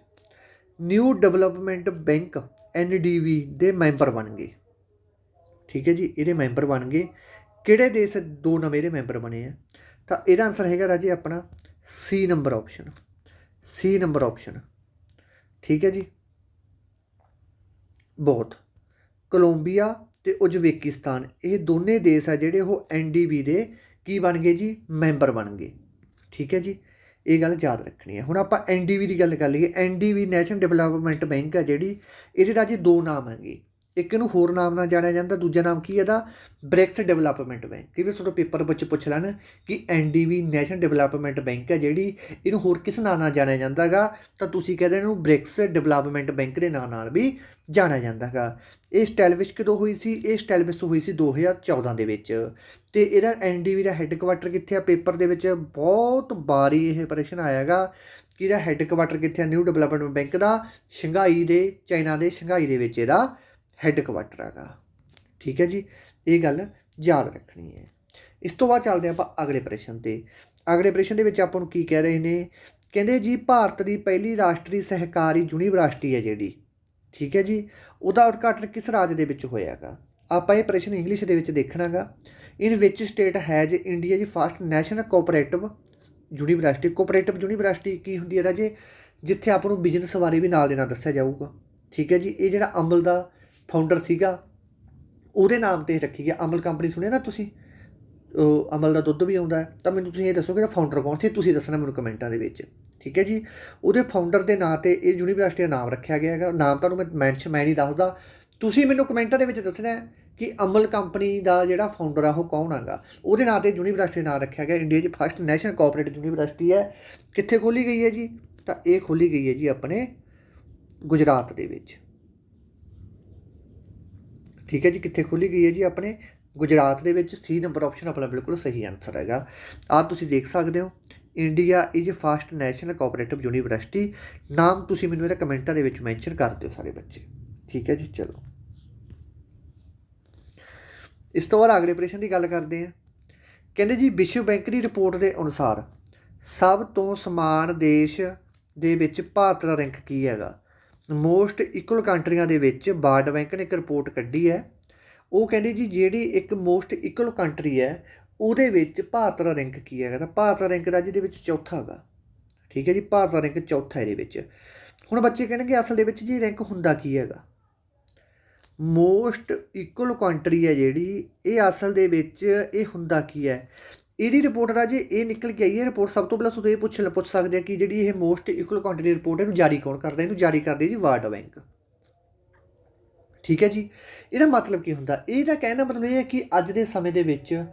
Speaker 1: ਨਿਊ ਡਿਵੈਲਪਮੈਂਟ ਬੈਂਕ ਐਨਡੀਬੀ ਦੇ ਮੈਂਬਰ ਬਣ ਗਏ? ਠੀਕ ਹੈ ਜੀ, ਇਹਦੇ ਮੈਂਬਰ ਬਣ ਗਏ। ਕਿਹੜੇ ਦੇਸ਼ ਦੋ ਨਵੇਂ ਦੇ ਮੈਂਬਰ ਬਣੇ ਆ? ਤਾਂ ਇਹਦਾ ਆਨਸਰ ਹੈਗਾ ਰਾਜੇ ਆਪਣਾ C number option C number option ਠੀਕ ਹੈ ਜੀ? ਬਹੁਤ। ਕੋਲੰਬੀਆ ਤੇ ਉਜ਼ਬੇਕਿਸਤਾਨ, ਇਹ ਦੋਨੇ ਦੇਸ਼ ਆ ਜਿਹੜੇ ਉਹ ਐਨਡੀਬੀ ਦੇ ਕੀ ਬਣ ਗਏ ਜੀ? ਮੈਂਬਰ ਬਣ ਗਏ। ਠੀਕ ਹੈ ਜੀ? ਇਹ ਗੱਲ ਯਾਦ ਰੱਖਣੀ ਹੈ। ਹੁਣ ਆਪਾਂ ਐਨਡੀਬੀ ਦੀ ਗੱਲ ਕਰ ਲਈਏ। ਐਨਡੀਬੀ ਨੈਸ਼ਨਲ ਡਿਵੈਲਪਮੈਂਟ ਬੈਂਕ ਹੈ ਜਿਹੜੀ, ਇਹਦੇ ਰਾਜੇ ਦੋ ਨਾਮ ਹੈਗੇ। ਇੱਕ ਇਹਨੂੰ ਹੋਰ ਨਾਮ ਨਾਲ ਜਾਣਿਆ ਜਾਂਦਾ, ਦੂਜਾ ਨਾਮ ਕੀ ਇਹਦਾ? BRICS development bank. ਕਈ ਵੀ ਤੁਹਾਡੇ ਪੇਪਰ ਵਿੱਚ ਪੁੱਛ ਲੈਣ ਕਿ ਐਨਡੀਬੀ ਨੈਸ਼ਨਲ ਡਿਵੈਲਪਮੈਂਟ ਬੈਂਕ ਹੈ ਜਿਹੜੀ ਇਹਨੂੰ ਹੋਰ ਕਿਸ ਨਾਂ ਨਾਲ ਜਾਣਿਆ ਜਾਂਦਾ ਹੈਗਾ ਤਾਂ ਤੁਸੀਂ ਕਹਿੰਦੇ ਇਹਨੂੰ ਬ੍ਰਿਕਸ ਡਿਵੈਲਪਮੈਂਟ ਬੈਂਕ ਦੇ ਨਾਂ ਨਾਲ ਵੀ ਜਾਣਿਆ ਜਾਂਦਾ ਹੈਗਾ ਇਹ ਸਟੈਲਵਿਸ਼ ਕਦੋਂ ਹੋਈ ਸੀ? ਇਹ ਸਟੈਲਵਿਸ਼ ਹੋਈ ਸੀ 2014 ਦੇ ਵਿੱਚ। ਤੇ ਇਹਦਾ ਐਨਡੀਬੀ ਦਾ ਹੈੱਡਕੁਆਟਰ ਕਿੱਥੇ ਆ? ਪੇਪਰ ਦੇ ਵਿੱਚ ਬਹੁਤ ਵਾਰੀ ਇਹ ਪ੍ਰਸ਼ਨ ਆਇਆਗਾ ਕਿ ਇਹਦਾ ਹੈੱਡਕੁਆਟਰ ਕਿੱਥੇ ਆ? ਨਿਊ ਡਿਵੈਲਪਮੈਂਟ ਬੈਂਕ ਦਾ, ਸ਼ੰਘਾਈ ਦੇ, ਚਾਈਨਾ ਦੇ ਸ਼ੰਘਾਈ ਦੇ ਵਿੱਚ ਇਹਦਾ। ਹੈੱਡਕੁਆਟਰ ਹੈਗਾ। ਠੀਕ ਹੈ ਜੀ? ਇਹ ਗੱਲ ਯਾਦ ਰੱਖਣੀ ਹੈ। ਇਸ ਤੋਂ ਬਾਅਦ ਚੱਲਦੇ ਆਪਾਂ ਅਗਲੇ ਪ੍ਰਸ਼ਨ ਤੇ। ਅਗਲੇ ਪ੍ਰਸ਼ਨ ਦੇ ਵਿੱਚ ਆਪਾਂ ਨੂੰ ਕੀ ਕਹਿ ਰਹੇ ਨੇ? ਕਹਿੰਦੇ ਜੀ, ਭਾਰਤ ਦੀ ਪਹਿਲੀ ਰਾਸ਼ਟਰੀ ਸਹਿਕਾਰੀ ਯੂਨੀਵਰਸਿਟੀ ਹੈ ਜਿਹੜੀ। ਠੀਕ ਹੈ ਜੀ? ਉਹਦਾ ਉਦਘਾਟਨ ਕਿਸ ਰਾਜ ਦੇ ਵਿੱਚ ਹੋਇਆਗਾ ਆਪਾਂ ਇਹ ਪ੍ਰਸ਼ਨ ਇੰਗਲਿਸ਼ ਦੇ ਵਿੱਚ ਦੇਖਣਾਗਾ in which state has India ਜੀ first national cooperative university. Cooperative university ਕੀ ਹੁੰਦੀ ਹੈ ਰਾਜੇ? ਜਿੱਥੇ ਆਪ ਨੂੰ ਬਿਜ਼ਨਸ ਬਾਰੇ ਵੀ ਨਾਲ ਦੇ ਨਾਲ ਦੱਸਿਆ ਜਾਊਗਾ। ਠੀਕ ਹੈ ਜੀ? ਇਹ ਜਿਹੜਾ ਅਮਲ ਦਾ ਫਾਊਂਡਰ ਸੀਗਾ, ਉਹਦੇ ਨਾਮ ਤੇ ਰੱਖੀ ਗਿਆ ਅਮਲ ਕੰਪਨੀ ਸੁਣਿਆ ਨਾ ਤੁਸੀਂ? ਉਹ ਅਮਲ ਦਾ ਦੁੱਧ ਵੀ ਆਉਂਦਾ ਤਾਂ ਮੈਨੂੰ ਤੁਸੀਂ ਇਹ ਦੱਸੋ ਕਿ ਇਹਦਾ ਫਾਊਂਡਰ ਕੌਣ ਸੀ? ਤੁਸੀਂ ਦੱਸਣਾ ਮੈਨੂੰ ਕਮੈਂਟਾਂ ਦੇ ਵਿੱਚ। ਠੀਕ ਹੈ ਜੀ? ਉਹਦੇ ਫਾਊਂਡਰ ਦੇ ਨਾਂ ਤੇ ਇਹ ਯੂਨੀਵਰਸਿਟੀ ਦਾ ਨਾਮ ਰੱਖਿਆ ਗਿਆ ਹੈਗਾ। ਨਾਮ ਤੁਹਾਨੂੰ ਮੈਂ ਮੈਂਸ਼ਨ ਮੈਂ ਨਹੀਂ ਦੱਸਦਾ। ਤੁਸੀਂ ਮੈਨੂੰ ਕਮੈਂਟਾਂ ਦੇ ਵਿੱਚ ਦੱਸਣਾ ਹੈ ਕਿ ਅਮਲ ਕੰਪਨੀ ਦਾ ਜਿਹੜਾ ਫਾਊਂਡਰ ਆ, ਉਹ ਕੌਣ ਹੈਗਾ? ਉਹਦੇ ਨਾਂ ਤੇ ਯੂਨੀਵਰਸਿਟੀ ਦਾ ਨਾਮ ਰੱਖਿਆ ਗਿਆ। ਇੰਡੀਆ 'ਚ ਫਸਟ ਨੈਸ਼ਨਲ ਕੋਆਪਰੇਟਿਵ ਯੂਨੀਵਰਸਿਟੀ ਹੈ। ਕਿੱਥੇ ਖੋਲੀ ਗਈ ਹੈ ਜੀ? ਤਾਂ ਇਹ ਖੋਲੀ ਗਈ ਹੈ ਜੀ ਆਪਣੇ ਗੁਜਰਾਤ ਦੇ ਵਿੱਚ। ਠੀਕ ਹੈ ਜੀ, ਕਿੱਥੇ ਖੋਲੀ ਗਈ ਹੈ ਜੀ ਆਪਣੇ ਗੁਜਰਾਤ ਦੇ ਵਿੱਚ ਸੀ ਨੰਬਰ ਆਪਸ਼ਨ ਆਪਣਾ ਬਿਲਕੁਲ ਸਹੀ ਆਨਸਰ ਹੈਗਾ। ਆਹ ਤੁਸੀਂ ਦੇਖ ਸਕਦੇ ਹੋ India is first national cooperative university ਨਾਮ ਤੁਸੀਂ ਮੈਨੂੰ ਇਹਦਾ ਕਮੈਂਟਾਂ ਦੇ ਵਿੱਚ ਮੈਂਸ਼ਨ ਕਰ ਦਿਓ ਸਾਰੇ ਬੱਚੇ। ਠੀਕ ਹੈ ਜੀ, ਚਲੋ। ਇਸ ਤੋਂ ਬਾਅਦ ਅਗਲੇ ਪ੍ਰਸ਼ਨ ਦੀ ਗੱਲ ਕਰਦੇ ਹਾਂ। ਕਹਿੰਦੇ ਜੀ, ਵਿਸ਼ਵ ਬੈਂਕ ਦੀ ਰਿਪੋਰਟ ਦੇ ਅਨੁਸਾਰ ਸਭ ਤੋਂ ਸਮਾਨ ਦੇਸ਼ ਦੇ ਵਿੱਚ ਭਾਰਤ ਦਾ ਰੈਂਕ ਕੀ ਹੈਗਾ? ਮੋਸਟ ਇਕੁਅਲ ਕੰਟਰੀਆਂ ਦੇ ਵਿੱਚ ਵਰਲਡ ਬੈਂਕ ਨੇ ਇੱਕ ਰਿਪੋਰਟ ਕੱਢੀ ਹੈ। ਉਹ ਕਹਿੰਦੇ ਜੀ, ਜਿਹੜੀ ਇੱਕ ਮੋਸਟ ਇਕੁਅਲ ਕੰਟਰੀ ਹੈ, ਉਹਦੇ ਵਿੱਚ ਭਾਰਤ ਦਾ ਰੈਂਕ ਕੀ ਹੈਗਾ? ਤਾਂ ਭਾਰਤ ਦਾ ਰੈਂਕ ਰਾਜ ਦੇ ਵਿੱਚ ਚੌਥਾ ਹੈਗਾ। ਠੀਕ ਹੈ ਜੀ, ਭਾਰਤ ਦਾ ਰੈਂਕ ਚੌਥਾ ਇਹਦੇ ਵਿੱਚ। ਹੁਣ ਬੱਚੇ ਕਹਿਣਗੇ, ਅਸਲ ਦੇ ਵਿੱਚ ਜੀ ਰੈਂਕ ਹੁੰਦਾ ਕੀ ਹੈਗਾ? ਮੋਸਟ ਇਕੁਅਲ ਕੰਟਰੀ ਹੈ ਜਿਹੜੀ, ਇਹ ਅਸਲ ਦੇ ਵਿੱਚ ਇਹ ਹੁੰਦਾ ਕੀ ਹੈ? ਇਹਦੀ ਰਿਪੋਰਟ ਰਾਜੇ, ਇਹ ਨਿਕਲ ਕੇ ਆਈ ਹੈ। ਰਿਪੋਰਟ ਸਭ ਤੋਂ ਪਹਿਲਾਂ ਤੁਸੀਂ ਇਹ ਪੁੱਛ ਪੁੱਛ ਸਕਦੇ ਆ ਕਿ ਜਿਹੜੀ ਇਹ ਮੋਸਟ ਇਕੁਅਲ ਕੰਟਰੀ ਰਿਪੋਰਟ ਹੈ, ਇਹਨੂੰ ਜਾਰੀ ਕੌਣ ਕਰਦਾ? ਇਹਨੂੰ ਜਾਰੀ ਕਰਦੇ ਜੀ ਵਰਲਡ ਬੈਂਕ ਠੀਕ ਹੈ ਜੀ? ਇਹਦਾ ਮਤਲਬ ਕੀ ਹੁੰਦਾ? ਇਹਦਾ ਕਹਿਣ ਦਾ ਮਤਲਬ ਇਹ ਹੈ ਕਿ ਅੱਜ ਦੇ ਸਮੇਂ ਦੇ ਵਿੱਚ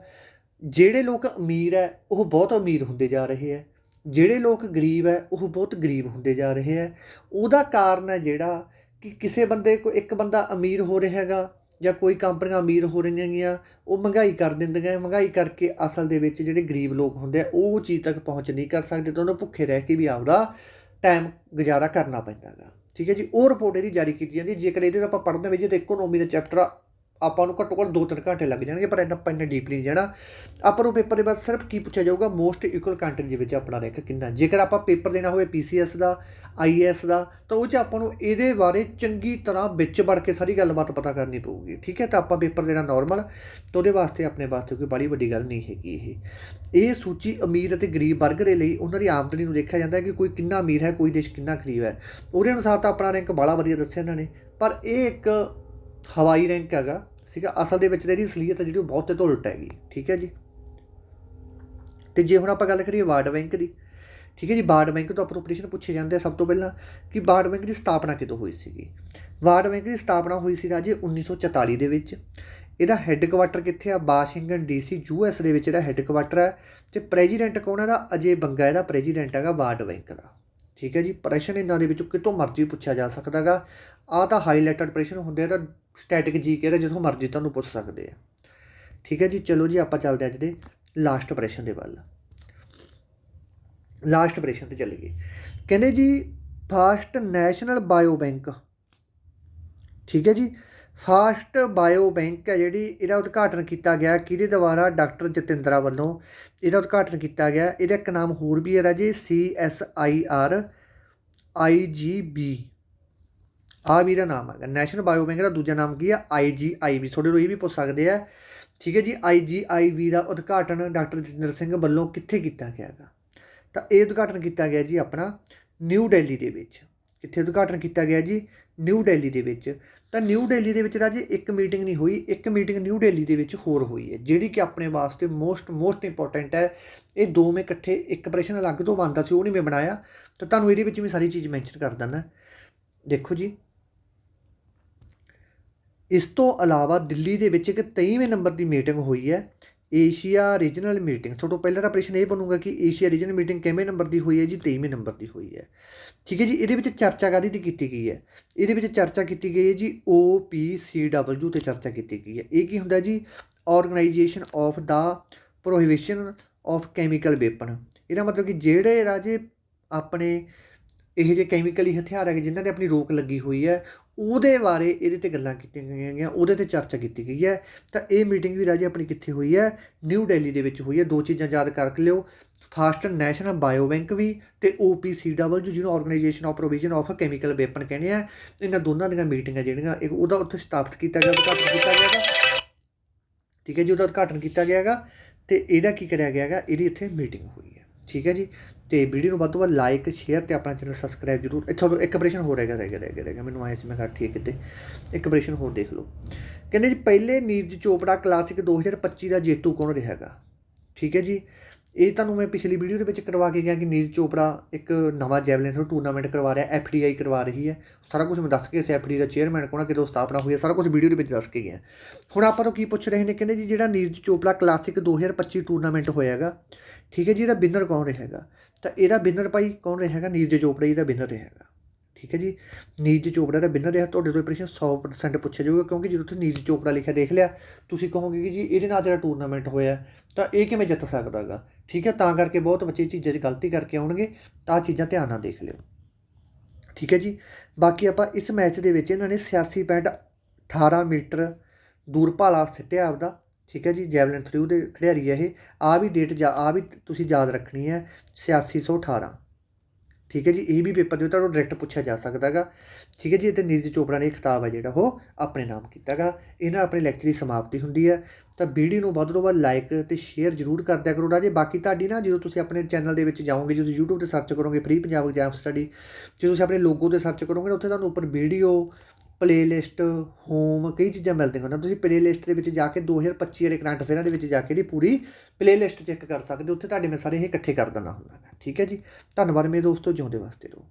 Speaker 1: ਜਿਹੜੇ ਲੋਕ ਅਮੀਰ ਹੈ, ਉਹ ਬਹੁਤ ਅਮੀਰ ਹੁੰਦੇ ਜਾ ਰਹੇ ਹੈ। ਜਿਹੜੇ ਲੋਕ ਗਰੀਬ ਹੈ, ਉਹ ਬਹੁਤ ਗਰੀਬ ਹੁੰਦੇ ਜਾ ਰਹੇ ਹੈ। ਉਹਦਾ ਕਾਰਨ ਹੈ ਜਿਹੜਾ ਕਿ ਕਿਸੇ ਬੰਦੇ ਕੋ, ਇੱਕ ਬੰਦਾ ਅਮੀਰ ਹੋ ਰਿਹਾ ਹੈਗਾ ਜਾਂ ਕੋਈ ਕੰਪਨੀਆਂ ਅਮੀਰ ਹੋ ਰਹੀਆਂ ਗੀਆਂ ਉਹ ਮਹਿੰਗਾਈ ਕਰ ਦਿੰਦੀਆਂ, ਮਹਿੰਗਾਈ ਕਰਕੇ ਅਸਲ ਦੇ ਵਿੱਚ ਜਿਹੜੇ ਗਰੀਬ ਲੋਕ ਹੁੰਦੇ ਆ, ਉਹ ਚੀਜ਼ ਤੱਕ ਪਹੁੰਚ ਨਹੀਂ ਕਰ ਸਕਦੇ ਤਾਂ ਉਹਨਾਂ ਭੁੱਖੇ ਰਹਿ ਕੇ ਵੀ ਆਪਦਾ ਟਾਈਮ ਗੁਜ਼ਾਰਾ ਕਰਨਾ ਪੈਂਦਾ ਹੈਗਾ ਠੀਕ ਹੈ ਜੀ, ਉਹ ਰਿਪੋਰਟ ਇਹਦੀ ਜਾਰੀ ਕੀਤੀ ਜਾਂਦੀ ਹੈ। ਜੇਕਰ ਇਹਦੇ ਆਪਾਂ ਪੜ੍ਹਦੇ ਵਿੱਚ ਤਾਂ ਇਕਨੋਮੀ ਦਾ ਚੈਪਟਰ ਆਪਾਂ ਨੂੰ ਘੱਟੋ ਘੱਟ 2-3 ਘੰਟੇ ਲੱਗ ਜਾਣਗੇ, ਪਰ ਇੰਨਾ ਆਪਾਂ ਇੰਨਾ ਡੀਪਲੀ ਨਹੀਂ ਜਾਣਾ। ਆਪਾਂ ਨੂੰ ਪੇਪਰ ਦੇ ਬਾਅਦ ਸਿਰਫ ਕੀ ਪੁੱਛਿਆ ਜਾਊਗਾ ਮੋਸਟ ਇਕੁਅਲ ਕੰਟਰੀ ਦੇ ਵਿੱਚ ਆਪਣਾ ਰੈਂਕ ਕਿੰਨਾ। ਜੇਕਰ ਆਪਾਂ ਪੇਪਰ ਦੇਣਾ ਹੋਵੇ ਪੀਸੀਐਸ ਦਾ ਆਈਏਐਸ ਦਾ, ਤਾਂ ਉਹ 'ਚ ਆਪਾਂ ਨੂੰ ਇਹਦੇ ਬਾਰੇ ਚੰਗੀ ਤਰ੍ਹਾਂ ਵਿੱਚ ਵੜ ਕੇ ਸਾਰੀ ਗੱਲਬਾਤ ਪਤਾ ਕਰਨੀ ਪਊਗੀ। ਠੀਕ ਹੈ, ਤਾਂ ਆਪਾਂ ਪੇਪਰ ਦੇਣਾ ਨਾਰਮਲ ਤਾਂ ਉਹਦੇ ਵਾਸਤੇ ਆਪਣੇ ਵਾਸਤੇ ਕੋਈ ਬੜੀ ਵੱਡੀ ਗੱਲ ਨਹੀਂ ਹੈਗੀ ਇਹ। ਇਹ ਸੂਚੀ ਅਮੀਰ ਅਤੇ ਗਰੀਬ ਵਰਗ ਦੇ ਲਈ ਉਹਨਾਂ ਦੀ ਆਮਦਨੀ ਨੂੰ ਦੇਖਿਆ ਜਾਂਦਾ ਹੈ ਕਿ ਕੋਈ ਕਿੰਨਾ ਅਮੀਰ ਹੈ, ਕੋਈ ਦੇਸ਼ ਕਿੰਨਾ ਗਰੀਬ ਹੈ। ਉਹਦੇ ਅਨੁਸਾਰ ਤਾਂ ਆਪਣਾ ਰੈਂਕ ਬੜਾ ਵਧੀਆ ਦੱਸਿਆ ਇਹਨਾਂ ਨੇ, ਪਰ ਇਹ ਇੱਕ ਹਵਾਈ ਰੈਂਕ ਹੈਗਾ ਸੀਗਾ ਅਸਲ ਦੇ ਵਿੱਚ ਤਾਂ ਇਹਦੀ ਅਸਲੀਅਤ ਹੈ ਜਿਹੜੀ ਉਹ ਬਹੁਤ ਤੇ ਉਲਟ ਹੈਗੀ, ਠੀਕ ਹੈ ਜੀ। ਤੇ ਜੇ ਹੁਣ ਆਪਾਂ ਗੱਲ ਕਰੀਏ ਵਾਰਡ ਬੈਂਕ ਦੀ, ਠੀਕ ਹੈ ਜੀ, ਵਾਰਡ ਬੈਂਕ ਤੋਂ ਆਪਾਂ ਪ੍ਰਸ਼ਨ ਪੁੱਛੇ ਜਾਂਦੇ ਆ ਸਭ ਤੋਂ ਪਹਿਲਾਂ ਕਿ ਵਾਰਡ ਬੈਂਕ ਦੀ ਸਥਾਪਨਾ ਕਿਦੋਂ ਹੋਈ ਸੀਗੀ? ਵਾਰਡ ਬੈਂਕ ਦੀ ਸਥਾਪਨਾ ਹੋਈ ਸੀ ਰਾਜੇ 1944 ਦੇ ਵਿੱਚ। ਇਹਦਾ ਹੈੱਡਕੁਆਟਰ ਕਿੱਥੇ ਆ? ਵਾਸ਼ਿੰਗਟਨ ਡੀਸੀ ਯੂਐਸ ਦੇ ਵਿੱਚ ਇਹਦਾ ਹੈੱਡਕੁਆਟਰ ਹੈ। ਤੇ ਪ੍ਰੈਜ਼ੀਡੈਂਟ ਕੌਣ ਹੈ ਦਾ ਅਜੇ ਬੰਗਾ, ਇਹਦਾ ਪ੍ਰੈਜ਼ੀਡੈਂਟ ਹੈਗਾ ਵਾਰਡ ਬੈਂਕ ਦਾ, ਠੀਕ ਹੈ ਜੀ। ਪ੍ਰਸ਼ਨ ਇਹਨਾਂ ਦੇ ਵਿੱਚੋਂ ਕਿਤੋਂ ਮਰਜ਼ੀ ਪੁੱਛਿਆ ਜਾ ਸਕਦਾਗਾ ਆ ਤਾਂ ਹਾਈਲਾਈਟਡ ਪ੍ਰਸ਼ਨ ਹੁੰਦੇ ਆ, ਤਾਂ ਸਟੈਟਿਕ ਜੀ ਕੇ ਜਿੱਥੋਂ ਮਰਜ਼ੀ ਤੁਹਾਨੂੰ ਪੁੱਛ ਸਕਦੇ ਆ। ਠੀਕ ਹੈ ਜੀ, ਚਲੋ ਜੀ ਆਪਾਂ ਚੱਲਦੇ ਹਾਂ ਅੱਜ ਦੇ ਲਾਸਟ ਪ੍ਰਸ਼ਨ ਦੇ ਵੱਲ। ਲਾਸਟ ਪ੍ਰਸ਼ਨ ਤੇ ਚੱਲੀਏ। ਕਹਿੰਦੇ ਜੀ ਫਾਸਟ ਨੈਸ਼ਨਲ ਬਾਇਓ ਬੈਂਕ ਠੀਕ ਹੈ ਜੀ ਫਾਸਟ ਬਾਇਓ ਬੈਂਕ ਹੈ ਜਿਹੜੀ, ਇਹਦਾ ਉਦਘਾਟਨ ਕੀਤਾ ਗਿਆ ਕਿਹਦੇ ਦੁਆਰਾ? ਡਾਕਟਰ ਜਤਿੰਦਰਾ ਵੱਲੋਂ ਇਹਦਾ ਉਦਘਾਟਨ ਕੀਤਾ ਗਿਆ। ਇਹਦਾ ਇੱਕ ਨਾਮ ਹੋਰ ਵੀ ਹੈ ਰਾਜੇ C S I R I ਜੀ ਬੀ ਆ ਵੀ ਦਾ ਨਾਮ ਹੈਗਾ ਨੈਸ਼ਨਲ ਬਾਇਓਬੈਂਕ ਦਾ ਦੂਜਾ ਨਾਮ ਕੀ ਹੈ ਆਈ ਜੀ ਆਈ ਵੀ ਥੋੜੇ ਲੋਕ ਇਹ ਵੀ ਪੁੱਛ ਸਕਦੇ ਆ। ਠੀਕ ਹੈ ਜੀ ਆਈ ਜੀ ਆਈ ਵੀ ਦਾ ਉਦਘਾਟਨ ਡਾਕਟਰ ਜਤਿੰਦਰ ਸਿੰਘ ਵੱਲੋਂ ਕਿੱਥੇ ਕੀਤਾ ਗਿਆ ਹੈਗਾ ਤਾਂ ਇਹ ਉਦਘਾਟਨ ਕੀਤਾ ਗਿਆ ਜੀ ਆਪਣਾ ਨਿਊ ਦਿੱਲੀ ਦੇ ਵਿੱਚ। ਕਿੱਥੇ ਉਦਘਾਟਨ ਕੀਤਾ ਗਿਆ ਜੀ? ਨਿਊ ਦਿੱਲੀ ਦੇ ਵਿੱਚ। ਤਾਂ ਨਿਊ ਦਿੱਲੀ ਦੇ ਵਿੱਚ ਰਾਜੇ ਇੱਕ ਮੀਟਿੰਗ ਨਹੀਂ ਹੋਈ, ਇੱਕ ਮੀਟਿੰਗ ਨਿਊ ਦਿੱਲੀ ਦੇ ਵਿੱਚ ਹੋਰ ਹੋਈ ਹੈ, ਜਿਹੜੀ ਕਿ ਆਪਣੇ ਵਾਸਤੇ ਮੋਸਟ ਮੋਸਟ ਇੰਪੋਰਟੈਂਟ ਹੈ। ਇਹ ਦੋ ਦੋਵੇਂ ਇਕੱਠੇ, ਇੱਕ ਪ੍ਰਸ਼ਨ ਅਲੱਗ ਤੋਂ ਬਣਦਾ ਸੀ, ਉਹ ਨਹੀਂ ਮੈਂ ਬਣਾਇਆ। ਤਾਂ ਤੁਹਾਨੂੰ ਇਹਦੇ ਵਿੱਚ ਵੀ ਸਾਰੀ ਚੀਜ਼ ਮੈਂਸ਼ਨ ਕਰ ਦਿੰਦਾ। ਦੇਖੋ ਜੀ ਇਸ ਤੋਂ ਇਲਾਵਾ ਦਿੱਲੀ ਦੇ ਵਿੱਚ ਇੱਕ 23ਵੇਂ ਨੰਬਰ ਦੀ ਮੀਟਿੰਗ ਹੋਈ ਹੈ। ਏਸ਼ੀਆ ਰੀਜਨਲ ਮੀਟਿੰਗ ਸਭ ਤੋਂ ਪਹਿਲਾਂ ਤਾਂ ਪ੍ਰਸ਼ਨ ਇਹ ਬਣੂਗਾ ਕਿ ਏਸ਼ੀਆ ਰੀਜਨਲ ਮੀਟਿੰਗ ਕਿਵੇਂ ਨੰਬਰ ਦੀ ਹੋਈ ਹੈ ਜੀ? 23ਵੇਂ ਨੰਬਰ ਦੀ ਹੋਈ ਹੈ। ਠੀਕ ਹੈ ਜੀ, ਇਹਦੇ ਵਿੱਚ ਚਰਚਾ ਕਾਦੀ ਦੀ ਕੀਤੀ ਗਈ ਹੈ? ਇਹਦੇ ਵਿੱਚ ਚਰਚਾ ਕੀਤੀ ਗਈ ਹੈ ਜੀ OPCW ਤੇ ਚਰਚਾ ਕੀਤੀ ਗਈ ਹੈ। ਇਹ ਕੀ ਹੁੰਦਾ ਜੀ? Organisation of the prohibition of chemical weapon. ਇਹਦਾ ਮਤਲਬ ਕਿ ਜਿਹੜੇ ਰਾਜੇ ਆਪਣੇ ਇਹ ਜੇ ਕੈਮੀਕਲੀ ਹਥਿਆਰ ਹੈਗੇ ਜਿਨ੍ਹਾਂ ਤੇ ਆਪਣੀ ਰੋਕ ਲੱਗੀ ਹੋਈ ਹੈ। ਉਹਦੇ ਬਾਰੇ ਇਹਦੇ ਤੇ ਗੱਲਾਂ ਕੀਤੀਆਂ ਗਈਆਂ ਹੈਗੀਆਂ, ਉਹਦੇ ਤੇ ਚਰਚਾ ਕੀਤੀ ਗਈ ਹੈ। ਤਾਂ ਇਹ ਮੀਟਿੰਗ ਵੀ ਰਾਜੇ ਆਪਣੀ ਕਿੱਥੇ ਹੋਈ ਹੈ? ਨਿਊ ਦਿੱਲੀ ਦੇ ਵਿੱਚ ਹੋਈ ਹੈ। ਦੋ ਚੀਜ਼ਾਂ ਯਾਦ ਕਰਕੇ ਲਿਓ। ਫਾਸਟ ਨੈਸ਼ਨਲ ਬਾਇਓ ਬੈਂਕ ਵੀ ਤੇ OPCW ਜਿਹਨੂੰ organisation of provision of chemical weapon ਕਹਿੰਦੇ ਆ। ਇਹਨਾਂ ਦੋਨਾਂ ਦੀਆਂ ਮੀਟਿੰਗਾਂ ਜਿਹੜੀਆਂ ਇੱਕ ਉਹਦਾ ਉੱਥੇ ਸਥਾਪਿਤ ਕੀਤਾ ਗਿਆ, ਉਦਘਾਟਨ ਕੀਤਾ ਗਿਆ ਹੈਗਾ। ਠੀਕ ਹੈ ਜੀ ਉਹਦਾ ਉਦਘਾਟਨ ਕੀਤਾ ਗਿਆ ਹੈਗਾ ਤੇ ਇਹਦਾ ਕੀ ਕਰਿਆ ਗਿਆ ਹੈਗਾ? ਇਹਦੀ ਇੱਥੇ ਮੀਟਿੰਗ ਹੋਈ ਹੈ। ਠੀਕ ਹੈ ਜੀ। ਤੇ ਵੀਡੀਓ ਨੂੰ ਵੱਧ ਤੋਂ ਵੱਧ ਲਾਈਕ ਸ਼ੇਅਰ ਤੇ ਆਪਣਾ ਚੈਨਲ ਸਬਸਕ੍ਰਾਈਬ ਜਰੂਰ। ਇੱਥੋਂ ਇੱਕ ਆਪਰੇਸ਼ਨ ਹੋ ਰਿਹਾ ਰਹਿ ਗਿਆ ਰਹਿ ਗਿਆ ਰਹਿ ਗਿਆ। ਮੈਨੂੰ ਆਇਆ ਸੀ, ਮੈਂ ਕਿਹਾ ਠੀਕ ਕਿਤੇ ਇੱਕ ਆਪਰੇਸ਼ਨ ਹੋਰ ਦੇਖ ਲਓ। ਕਹਿੰਦੇ ਜੀ, ਪਹਿਲੇ ਨੀਰਜ ਚੋਪੜਾ ਕਲਾਸਿਕ 2025 ਦਾ ਜੇਤੂ ਕੌਣ ਰਿਹਾ ਹੈਗਾ? ਠੀਕ ਹੈ ਜੀ। ਇਹ ਤੁਹਾਨੂੰ ਮੈਂ ਪਿਛਲੀ ਵੀਡੀਓ ਦੇ ਵਿੱਚ ਕਰਵਾ ਕੇ ਗਿਆ ਕਿ ਨੀਰਜ ਚੋਪੜਾ ਇੱਕ ਨਵਾਂ ਜੈਵਲਿਨ ਥਰੋ ਟੂਰਨਾਮੈਂਟ ਕਰਵਾ ਰਿਹਾ ਐਫਡੀਆਈ ਕਰਵਾ ਰਹੀ ਹੈ। ਸਾਰਾ ਕੁਝ ਮੈਂ ਦੱਸ ਕੇ ਇਸ ਐਫਡੀ ਦਾ ਚੇਅਰਮੈਨ ਕੋਣਾ ਕਿਦੋਂ ਸਥਾਪਨਾ ਹੋਈ ਹੈ, ਸਾਰਾ ਕੁਝ ਵੀਡੀਓ ਦੇ ਵਿੱਚ ਦੱਸ ਕੇ ਗਿਆ। ਹੁਣ ਆਪਾਂ ਤੋਂ ਕੀ ਪੁੱਛ ਰਹੇ ਨੇ, ਕਹਿੰਦੇ ਜੀ, ਜਿਹੜਾ ਨੀਰਜ ਚੋਪੜਾ ਕਲਾਸਿਕ 2025 ਟੂਰਨਾਮੈਂਟ ਹੋਇਆਗਾ ਠੀਕ ਹੈ ਜੀ, ਇਹਦਾ ਵਿਨਰ ਕੌਣ ਰਹੇਗਾ ਤਾਂ ਇਹਦਾ ਵਿਨਰ ਭਾਈ ਕੌਣ ਰਿਹਾ ਰਹੇਗਾ ਨੀਰਜ ਚੋਪੜਾ ਜੀ ਦਾ ਵਿਨਰ ਰਹੇਗਾ ਠੀਕ ਹੈ ਜੀ? ਨੀਰਜ ਚੋਪੜਾ ਦਾ ਵਿਨਰ ਰਿਹਾ। ਤੁਹਾਡੇ ਤੋਂ ਇਹ ਪ੍ਰਸ਼ਨ 100% ਪੁੱਛਿਆ ਜਾਊਗਾ, ਕਿਉਂਕਿ ਜਦੋਂ ਤੁਸੀਂ ਨੀਰਜ ਚੋਪੜਾ ਲਿਖਿਆ ਦੇਖ ਲਿਆ, ਤੁਸੀਂ ਕਹੋਗੇ ਕਿ ਜੀ ਇਹਦੇ ਨਾਲ ਜਿਹੜਾ ਟੂਰਨਾਮੈਂਟ ਹੋਇਆ, ਤਾਂ ਇਹ ਕਿਵੇਂ ਜਿੱਤ ਸਕਦਾਗਾ ਠੀਕ ਹੈ? ਤਾਂ ਕਰਕੇ ਬਹੁਤ ਬੱਚੇ ਚੀਜ਼ਾਂ 'ਚ ਗਲਤੀ ਕਰਕੇ ਆਉਣਗੇ, ਤਾਂ ਆਹ ਚੀਜ਼ਾਂ ਧਿਆਨ ਨਾਲ ਦੇਖ ਲਿਓ। ਠੀਕ ਹੈ ਜੀ? ਬਾਕੀ ਆਪਾਂ ਇਸ ਮੈਚ ਦੇ ਵਿੱਚ ਇਹਨਾਂ ਨੇ 86 ਪੁਆਇੰਟ 18 ਮੀਟਰ ਦੂਰ ਭਾਲਾ ਸਿੱਟਿਆ ਆਪਦਾ। ਠੀਕ ਹੈ ਜੀ, ਜੈਵਲਿਨ ਥਰੂ ਦੇ ਖਿਡਾਰੀ ਹੈ ਇਹ। ਆ ਵੀ ਡੇਟ ਆ ਵੀ ਤੁਸੀਂ ਯਾਦ ਰੱਖਣੀ ਹੈ 8618 ਠੀਕ ਹੈ ਜੀ, ਇਹ ਵੀ ਪੇਪਰ ਦੇ ਵਿੱਚ ਤੁਹਾਨੂੰ ਡਾਇਰੈਕਟ ਪੁੱਛਿਆ ਜਾ ਸਕਦਾਗਾ ਠੀਕ ਹੈ ਜੀ ਤੇ ਨੀਰਜ ਚੋਪੜਾ ਨੇ ਇਹ ਖਿਤਾਬ ਹੈ ਜਿਹੜਾ ਉਹ ਆਪਣੇ ਨਾਮ ਕੀਤਾਗਾ ਇਹਨਾਂ ਆਪਣੇ ਲੈਕਚਰ ਦੀ ਸਮਾਪਤੀ ਹੁੰਦੀ ਹੈ। ਤਾਂ ਵੀਡੀਓ ਨੂੰ ਵੱਧ ਤੋਂ ਵੱਧ ਲਾਈਕ ਤੇ ਸ਼ੇਅਰ ਜ਼ਰੂਰ ਕਰਦਿਆ ਕਰੋ ਰਾਜੇ। ਬਾਕੀ ਤੁਹਾਡੀ ਨਾ ਜਦੋਂ ਤੁਸੀਂ ਆਪਣੇ ਚੈਨਲ ਦੇ ਵਿੱਚ ਜਾਓਗੇ, ਜਦੋਂ YouTube ਤੇ ਸਰਚ ਕਰੋਗੇ ਫ੍ਰੀ ਪੰਜਾਬ ਐਗਜ਼ਾਮ ਸਟੱਡੀ ਜਦੋਂ ਤੁਸੀਂ ਆਪਣੇ ਲੋਗੋ ਤੇ ਸਰਚ ਕਰੋਗੇ ਨਾ, ਉੱਥੇ ਤੁਹਾਨੂੰ ਉੱਪਰ ਵੀਡੀਓ ਪਲੇਲਿਸਟ ਹੋਮ ਕਈ ਚੀਜ਼ਾਂ ਮਿਲਦੀਆਂ ਹਨ ਤੁਸੀਂ ਪਲੇਲਿਸਟ ਦੇ ਵਿੱਚ ਜਾ ਕੇ 2025 ਵਾਲੇ ਕਰੰਟ ਅਫੇਅਰਾਂ ਦੇ ਵਿੱਚ ਜਾ ਕੇ ਇਹਦੀ ਪੂਰੀ ਪਲੇਲਿਸਟ ਚੈੱਕ ਕਰ ਸਕਦੇ ਹੋ। ਉੱਥੇ ਤੁਹਾਡੇ ਮੈਂ ਸਾਰੇ ਇਹ ਇਕੱਠੇ ਕਰ ਦਿੰਦਾ ਹੁੰਦਾ। ਠੀਕ ਹੈ ਜੀ? ਧੰਨਵਾਦ। ਮੇਰੇ ਦੋਸਤੋ, ਜਿਉਂਦੇ ਵਾਸਤੇ ਰਹੋ।